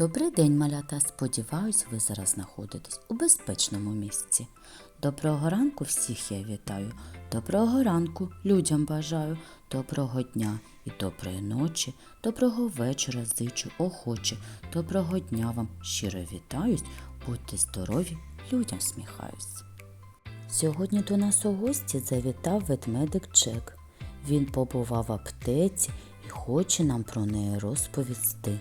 Добрий день, малята. Сподіваюсь, ви зараз знаходитесь у безпечному місці. Доброго ранку всіх я вітаю. Доброго ранку людям бажаю. Доброго дня і доброї ночі. Доброго вечора зичу охоче. Доброго дня вам щиро вітаюсь. Будьте здорові, людям сміхаюсь. Сьогодні до нас у гості завітав ведмедик Джек. Він побував в аптеці і хоче нам про неї розповісти.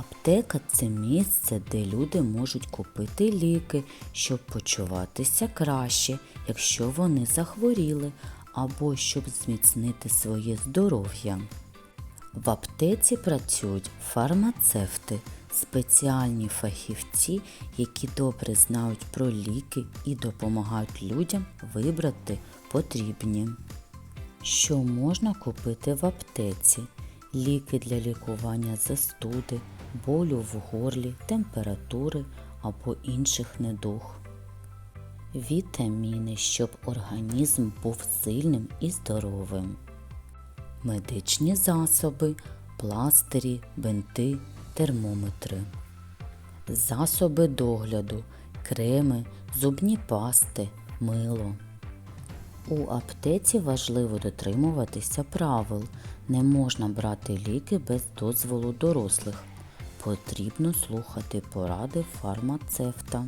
Аптека це місце, де люди можуть купити ліки, щоб почуватися краще, якщо вони захворіли, або щоб зміцнити своє здоров'я. В аптеці працюють фармацевти, спеціальні фахівці, які добре знають про ліки і допомагають людям вибрати потрібні. Що можна купити в аптеці? Ліки для лікування застуди, болю в горлі, температури або інших недуг. Вітаміни, щоб організм був сильним і здоровим. Медичні засоби, пластирі, бинти, термометри. Засоби догляду, креми, зубні пасти, мило. У аптеці важливо дотримуватися правил. Не можна брати ліки без дозволу дорослих. Потрібно слухати поради фармацевта.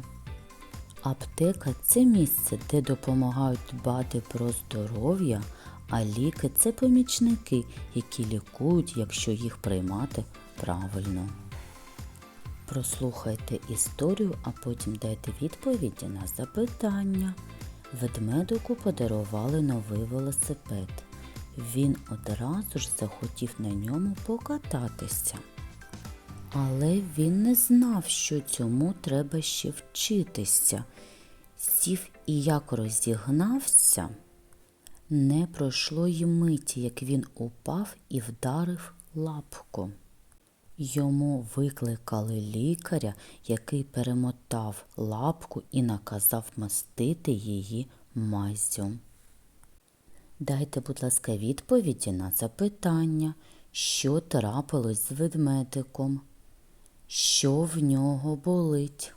Аптека це місце, де допомагають дбати про здоров'я, а ліки це помічники, які лікують, якщо їх приймати правильно. Прослухайте історію, а потім дайте відповіді на запитання. Ведмедику подарували новий велосипед. Він одразу ж захотів на ньому покататися. Але він не знав, що цьому треба ще вчитися. Сів і як розігнався, не пройшло й миті, як він упав і вдарив лапку. Йому викликали лікаря, який перемотав лапку і наказав мастити її маззю. Дайте, будь ласка, відповіді на запитання, що трапилось з ведмедиком, що в нього болить,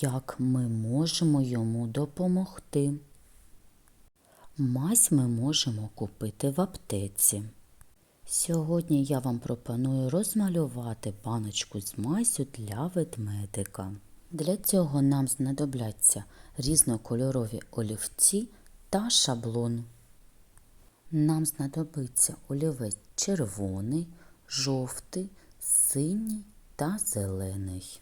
як ми можемо йому допомогти. Мазь ми можемо купити в аптеці. Сьогодні я вам пропоную розмалювати баночку з мазю для ведмедика. Для цього нам знадобляться різнокольорові олівці та шаблон. Нам знадобиться олівець червоний, жовтий, синій та зелений.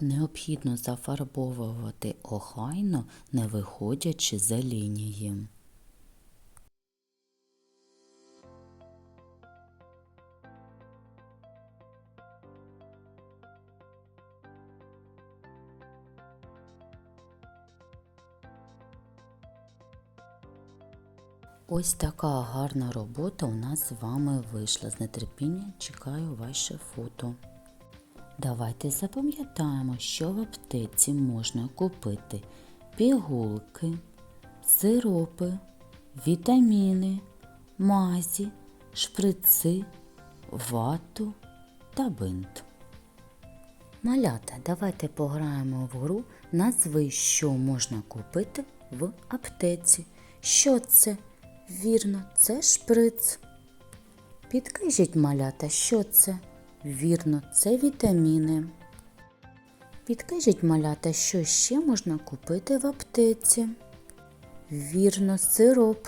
Необхідно зафарбовувати охайно, не виходячи за лінії. Ось така гарна робота у нас з вами вийшла. З нетерпінням чекаю ваше фото. Давайте запам'ятаємо, що в аптеці можна купити пігулки, сиропи, вітаміни, мазі, шприци, вату та бинт. Малята, давайте пограємо в гру назви, що можна купити в аптеці. Що це? Вірно, це шприц. Підкажіть, малята, що це? Вірно, це вітаміни. Підкажіть, малята, що ще можна купити в аптеці? Вірно, сироп.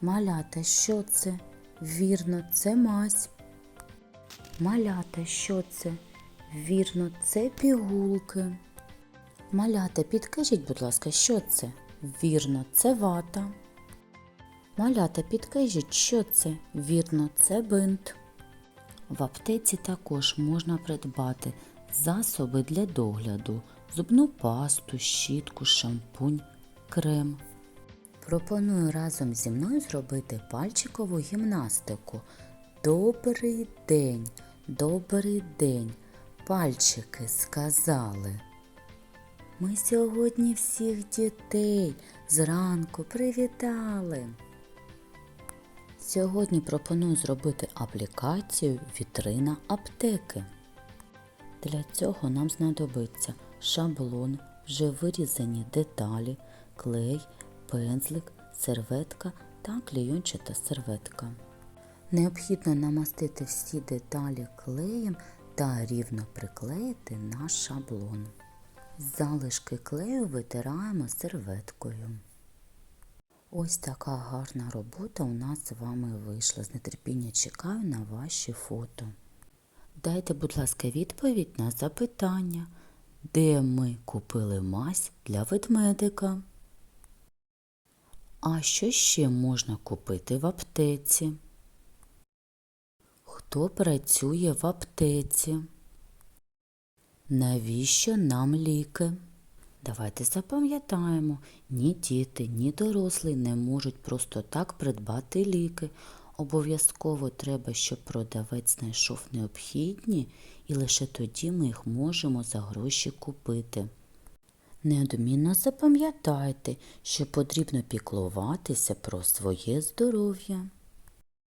Малята, що це? Вірно, це мазь. Малята, що це? Вірно, це пігулки. Малята, підкажіть, будь ласка, що це? Вірно, це вата. Малята, підкажіть, що це? Вірно, це бинт. В аптеці також можна придбати засоби для догляду, зубну пасту, щітку, шампунь, крем. Пропоную разом зі мною зробити пальчикову гімнастику. Добрий день, добрий день, пальчики сказали. Ми сьогодні всіх дітей зранку привітали. Сьогодні пропоную зробити аплікацію Вітрина аптеки. Для цього нам знадобиться шаблон, вже вирізані деталі, клей, пензлик, серветка та клейончата серветка. Необхідно намастити всі деталі клеєм та рівно приклеїти наш шаблон. Залишки клею витираємо серветкою. Ось така гарна робота у нас з вами вийшла. З нетерпіння чекаю на ваші фото. Дайте, будь ласка, відповідь на запитання, де ми купили мазь для ведмедика. А що ще можна купити в аптеці? Хто працює в аптеці? Навіщо нам ліки? Давайте запам'ятаємо, ні діти, ні дорослі не можуть просто так придбати ліки. Обов'язково треба, щоб продавець знайшов необхідні, і лише тоді ми їх можемо за гроші купити. Неодмінно запам'ятайте, що потрібно піклуватися про своє здоров'я.